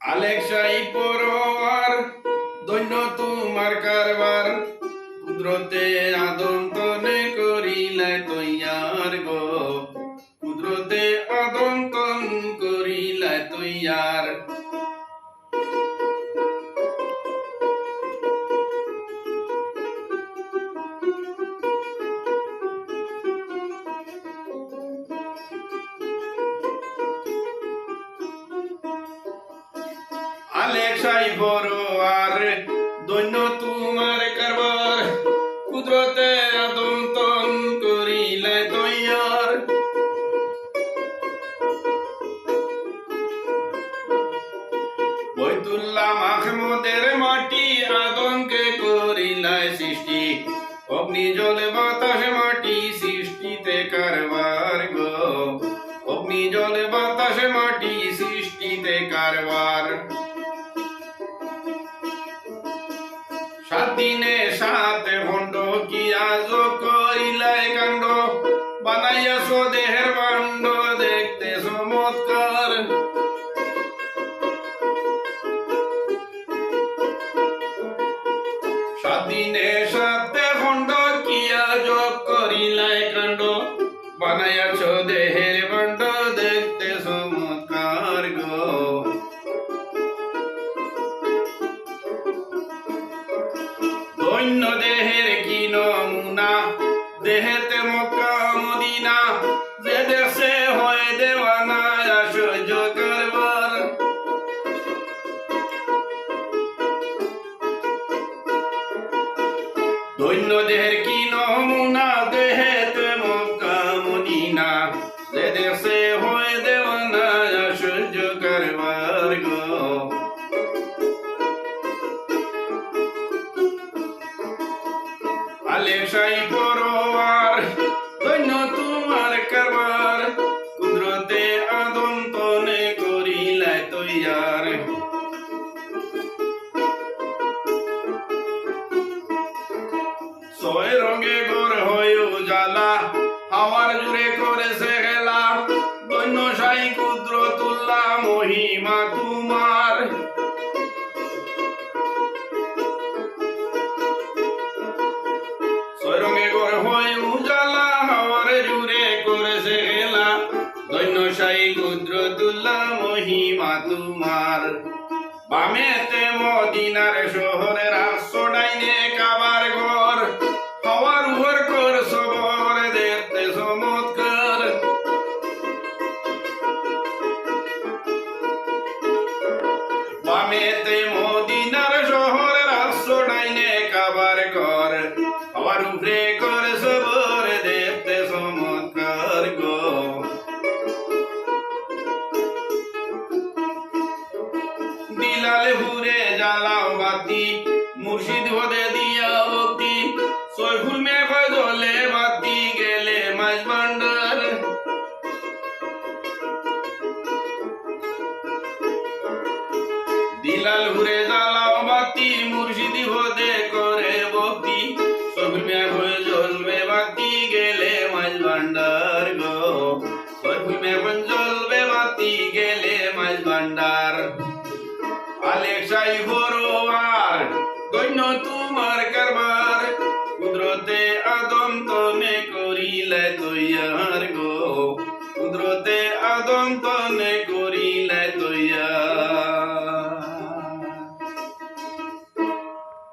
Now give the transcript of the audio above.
আলেকসাই পরোয়ার দৈন্য তোমার কারবার। কুদরতে আদম তনে করিলে তৈয়ার গো। কুদরতে আদম তন করিলে তৈয়ার। আলেকসাই পরোয়ার দৈন্য তোমার কারবার। কুদরতে আদম তন করিলে তৈয়ার। বৈতুল্লাহ মাহমুদের মাটি আদমকে করিলাই সৃষ্টি। অগ্নি জলে বাতাস মাটি সৃষ্টিতে কারবার গো। অগ্নি জলে বাতাস দিনে সাথে ভণ্ড কি আজ কইলাই কাণ্ড? বানাইয়াছ দেহের বাণ্ড দেখতে চমৎকার। সাত দিনে দৈন্য দেহের কি নমুনা দেহেতে মক্কা, মদিনা, যে দেশে হয় দেওয়ানা আশ্চর্য কারবার দৈন্য দেহের কি নমুনা আলেশাই পরোয়ার ধন্য তোমার কারবার। কুদরতে আদম তনে করিলাই তৈয়ার। কুদ্রতুল্লাহ মহিমা তোমার। বামেতে মদিনার শহরের আসো ডাইনে কাবার বাতি, মুর্শিদ হদে দিয়া ভক্তি। সৈফুল মেঘ জলে বাতি গেলে মাঝ ভান্ডার দিলাল ঘুরে জ্বালাও বাতি, মুর্শিদি হতে করে ভক্তি। সবুমে হয়ে জ্বলবে বাতি গেলে মাঝ ভান্ডার গো। সবুমে জ্বলবে বাতি গেলে মাঝ ভান্ডার আলেক্সাই দৈন্য তোমার কারবার। কুদরতে আদম তনে করিলে তৈয়ার গো। কুদরতে আদম তনে করিলে তৈয়ার